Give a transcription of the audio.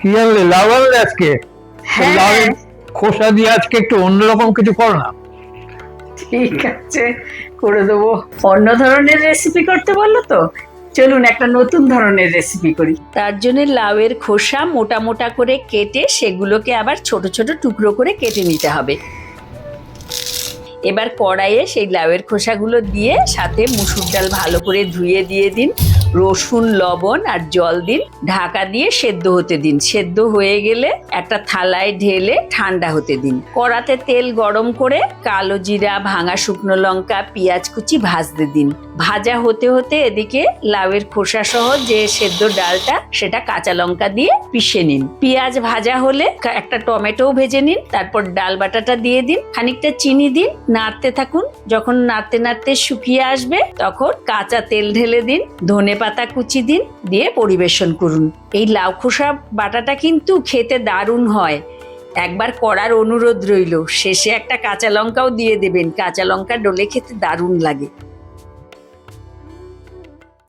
কি আনলে লাউ আনলে আজকে? হ্যাঁ। লাউয়ের খোসা দিয়ে আজকে একটু অন্যরকম কিছু করো না। ঠিক আছে করে দেবো। অন্য ধরনের রেসিপি করতে বলল তো? চলুন একটা নতুন ধরনের রেসিপি করি। তার জন্য লাউয়ের খোসা মোটা মোটা করে কেটে সেগুলোকে আবার ছোট ছোট টুকরো করে কেটে নিতে হবে। এবার কড়াইয়ে সেই লাউয়ের খোসাগুলো দিয়ে সাথে মুসুর ডাল ভালো করে ধুয়ে দিয়ে দিন। রসুন, লবণ আর জল দিন। ঢাকা দিয়ে সেদ্ধ হতে দিন। সেদ্ধ হয়ে গেলে একটা থালায় ঢেলে ঠান্ডা হতে দিন। কড়াতে তেল গরম করে কালো জিরা, ভাঙা শুকনো লঙ্কা, পেঁয়াজ কুচি ভাজতে দিন। ভাজা হতে হতে এদিকে লাউয়ের খোসা সহ যে সেদ্ধ ডালটা, সেটা কাঁচা লঙ্কা দিয়ে পিষে নিন। পেঁয়াজ ভাজা হলে একটা টমেটোও ভেজে নিন। তারপর ডাল বাটাটা দিয়ে দিন। খানিকটা চিনি দিন। নাড়তে থাকুন। যখন নাড়তে নাড়তে শুকিয়ে আসবে, তখন কাঁচা তেল ঢেলে দিন। ধনে পাতা কুচি দিন, দিয়ে পরিবেশন করুন। এই লাউ খোসা বাটাটা কিন্তু খেতে দারুণ হয়। একবার করার অনুরোধ রইল। শেষে একটা কাঁচা লঙ্কাও দিয়ে দেবেন। কাঁচা লঙ্কা ডলে খেতে দারুণ লাগে।